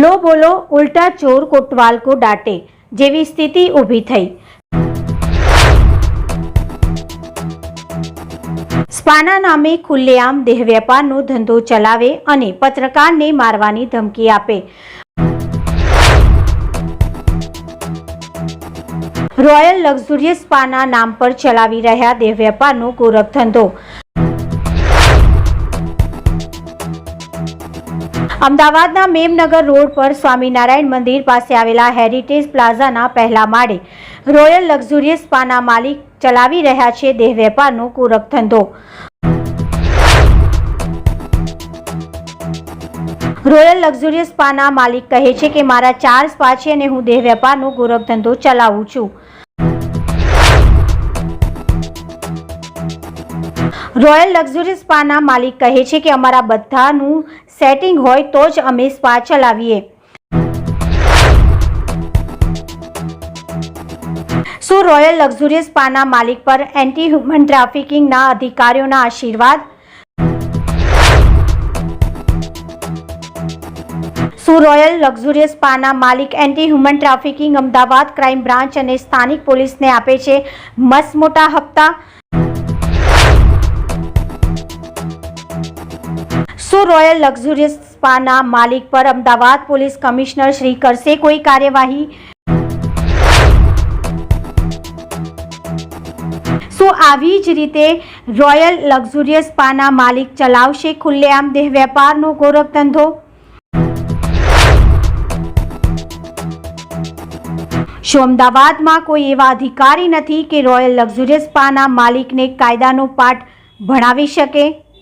લો બોલો, ઉલ્ટા ચોર કોટવાલ કો ડાટે, જેવી સ્થિતિ ઊભી થઈ. સ્પાના નામે ખુલ્લેઆમ દેહ વેપારનો ધંધો ચલાવે અને પત્રકારને મારવાની ધમકી આપે. રોયલ લક્ઝુરિયસ સ્પાના નામ પર ચલાવી રહ્યા દેહ વેપારનો ગોરખ ધંધો. અમદાવાદના મેમનગર રોડ પર સ્વામિનારાયણ મંદિર પાસે આવેલા હેરિટેજ પ્લાઝાના પહેલા માળે રોયલ લક્ઝુરિયસ સ્પાના માલિક ચલાવી રહ્યા છે દેહ વેપારનો ગોરખ ધંધો. રોયલ લક્ઝુરિયસ સ્પાના માલિક કહે છે કે, મારા ચાર સ્પા છે અને હું દેહ વેપારનો ગોરખ ધંધો ચલાવું છું. રોયલ લક્ઝરી સ્પાના માલિક કહે છે કે અમારા બધાનું સેટિંગ હોય તો જ અમે સ્પા ચલાવીએ. શું રોયલ લક્ઝુરી સ્પાના માલિક પર એન્ટી હ્યુમન ટ્રાફિકિંગના અધિકારીઓના આશીર્વાદ. શું રોયલ લક્ઝુરિયસ સ્પાના માલિક anti human trafficking Ahmedabad crime branch અને સ્થાનિક પોલીસને આપે છે મસમોટા મોટા હપ્તા. શું રોયલ લક્ઝુરિયસ સ્પાના માલિક પર અમદાવાદ પોલીસ કમિશનર શ્રી કરશે કોઈ કાર્યવાહી? શું આવી જ રીતે રોયલ લક્ઝુરિયસ સ્પાના માલિક ચલાવશે ખુલ્લેઆમ દેહ વેપારનો ગોરખ ધંધો? શું અમદાવાદમાં કોઈ એવા અધિકારી નથી કે રોયલ લક્ઝુરિયસ સ્પાના માલિકને કાયદાનો પાઠ ભણાવી શકે?